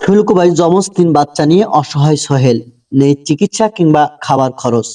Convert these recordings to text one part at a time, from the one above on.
শুল্কবাই যমজ তিন বাচ্চা নিয়ে অসহায় সোহেল। নেই চিকিৎসা কিংবা খাবার খরচ।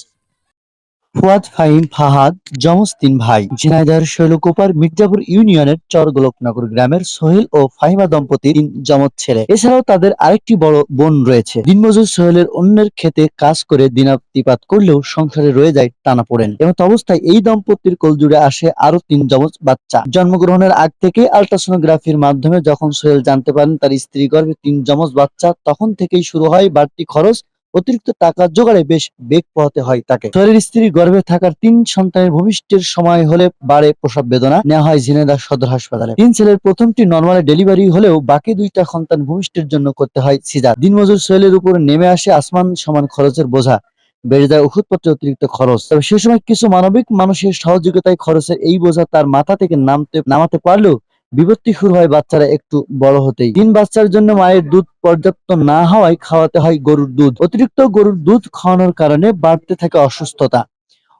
ফুয়াদ ফাহিম ফাহাদ যমজ তিন ভাই, ঝিনাইদহের শৈলকুপার মির্জাপুর ইউনিয়নের চরগোলকনগর গ্রামের সোহেল ও ফাহিমা দম্পতি তিন যমজ ছেলে। এছাড়াও তাদের আরেকটি বড় বোন রয়েছে। দিনমজুর সোহেলের অন্যের ক্ষেতে কাজ করে দিনাতিপাত করলেও সংসারে রয়ে যায় টানাপোড়েন এমত অবস্থায় এই দম্পতির কোলজুড়ে আসে আরও তিন যমজ বাচ্চা। জন্মগ্রহণের আগ থেকে আল্ট্রাসোনোগ্রাফির মাধ্যমে যখন সোহেল জানতে পারেন তার স্ত্রী গর্ভে তিন যমজ বাচ্চা, তখন থেকেই শুরু হয় বাড়তি খরচ অতিরিক্ত টাকা জোগাড়ে বেশ বেগ পোহাতে হয় তাকে। সোহেলের স্ত্রী গর্ভে থাকার তিন সন্তানের ভূমিষ্ঠের সময় হলে বাড়ে প্রসব বেদনা। নেওয়া হয় ঝিনাইদহ সদর হাসপাতালে। তিন ছেলের প্রথমটি নর্মালে ডেলিভারি হলেও বাকি দুইটা সন্তান ভূমিষ্ঠের জন্য করতে হয় সিজার। দিনমজুর সোহেলের উপর নেমে আসে আসমান সমান খরচের বোঝা। বেড়ে যায় ওষুধপত্রের অতিরিক্ত খরচ। তবে সে সময় কিছু মানবিক মানুষের সহযোগিতায় খরচের এই বোঝা তার মাথা থেকে নামতে, নামাতে পারলেও বিপত্তি শুরু হয় বাচ্চারা একটু বড় হতেই। তিন বাচ্চার জন্য মায়ের দুধ পর্যাপ্ত না হওয়ায় খাওয়াতে হয় গরুর দুধ। অতিরিক্ত গরুর দুধ খাওয়ানোর কারণে বাড়তে থাকে অসুস্থতা।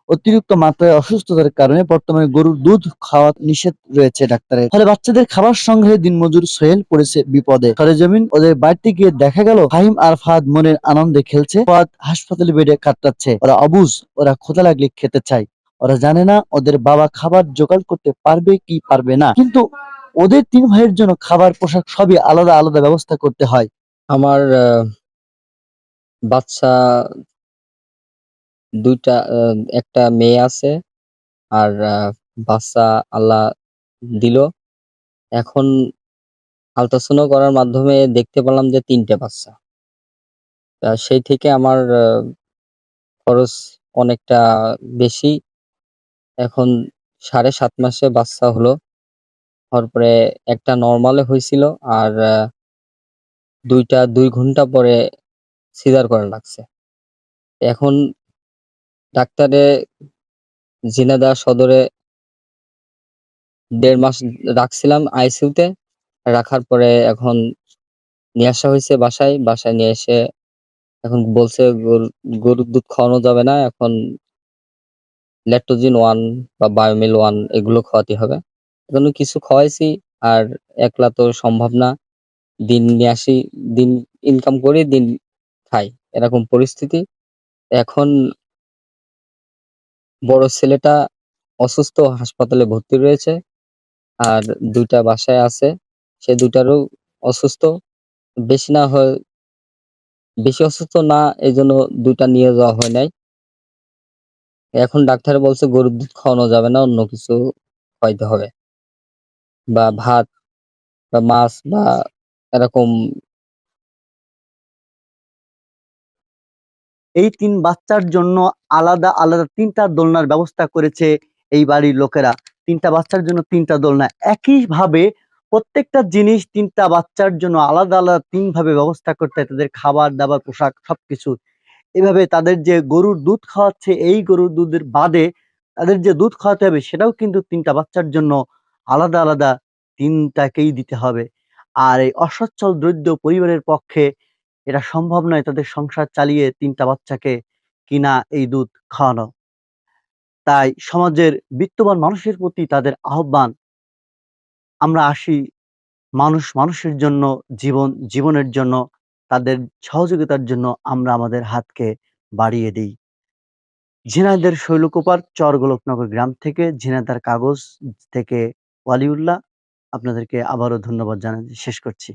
অতিরিক্ত মাত্রায় অসুস্থতার কারণে বর্তমানে গরুর দুধ খাওয়া নিষেধ রয়েছে ডাক্তারের। ফলে বাচ্চাদের খাবার সংগ্রহে দিনমজুর সোহেল পড়েছে বিপদে। সরেজমিন ওদের বাড়িতে গিয়ে দেখা গেল, ফাহিম আর ফাহাদ মনের আনন্দে খেলছে। ফাহাদ হাসপাতালে বেডে কাটাচ্ছে ওরা অবুজ, ওরা ক্ষুধা লাগলে খেতে চায়। ওরা জানে না ওদের বাবা খাবার জোগাড় করতে পারবে কি পারবে না। কিন্তু ওদের তিন ভাইয়ের জন্য খাবার, পোশাক সবই আলাদা আলাদা ব্যবস্থা করতে হয়। আমার বাচ্চা দুইটা একটা মেয়ে আছে আর বাচ্চা আল্লাহ দিল। এখন আল্ট্রাসাউন্ড করার মাধ্যমে দেখতে পেলাম যে তিনটে বাচ্চা। সেই থেকে আমার খরচ অনেকটা বেশি। এখন সাড়ে সাত মাসে বাচ্চা হলো। হওয়ার পরে একটা নর্মালে হয়েছিল আর দুইটা, দুই ঘণ্টা পরে সিজার করা লাগছে। এখন ডাক্তারে ঝিনাইদহ সদরে দেড় মাস রাখছিলাম আইসিইউতে রাখার পরে এখন নিয়ে আসা হয়েছে বাসায় বাসায় নিয়ে এসে এখন বলছে গরু- গরুর দুধ খাওয়ানো যাবে না, এখন ল্যাকটোজিন ওয়ান বা বায়োমিল ওয়ান এগুলো খাওয়াতে হবে। এজন্য কিছু খাওয়াইছি, আর একলা তো সম্ভব না। দিন নিয়ে আসি, দিন ইনকাম করি, দিন খাই, এরকম পরিস্থিতি। এখন বড় ছেলেটা অসুস্থ, হাসপাতালে ভর্তি রয়েছে, আর দুইটা বাসায় আছে, সে দুইটারও অসুস্থ। বেশি না হয়, বেশি অসুস্থ না এই জন্য দুইটা নিয়ে যাওয়া হয় নাই। এখন ডাক্তার বলছে, গরুর দুধ খাওয়ানো যাবে না, অন্য কিছু খাইতে হবে। বা ভাত বা মাছ বা এরকম এই তিন বাচ্চার জন্য আলাদা আলাদা তিনটা দোলনার ব্যবস্থা করেছে এই বাড়ির লোকেরা। তিনটা বাচ্চার জন্য তিনটা দোলনা। একইভাবে প্রত্যেকটা জিনিস তিনটা বাচ্চার জন্য আলাদা আলাদা তিন ভাবে ব্যবস্থা করতে হয়। তাদের খাবার, দাবার, পোশাক সবকিছু। এভাবে তাদের যে গরুর দুধ খাওয়াচ্ছে, এই গরুর দুধের বাদে তাদের যে দুধ খাওয়াতে হবে, সেটাও কিন্তু তিনটা বাচ্চার জন্য আলাদা আলাদা তিনটাকেই দিতে হবে। আর এই অসচ্ছল দরিদ্র পরিবারের পক্ষে এটা সম্ভব নয় তাদের সংসার চালিয়ে তিনটা বাচ্চাকে কিনা এই দুধ খাওয়ানো। তাই সমাজের বিত্তবান মানুষের প্রতি তাদের আহ্বান, আমরা আসি মানুষ মানুষের জন্য, জীবন জীবনের জন্য, তাদের সহযোগিতার জন্য আমরা আমাদের হাতকে বাড়িয়ে দিই। ঝিনাইদের শৈলকুপার চর গোলকনগর গ্রাম থেকে ঝিনাইদার কাগজ থেকে ওয়ালিউল্লাহ আপনাদেরকে আবারও ধন্যবাদ জানাতে শেষ করছি।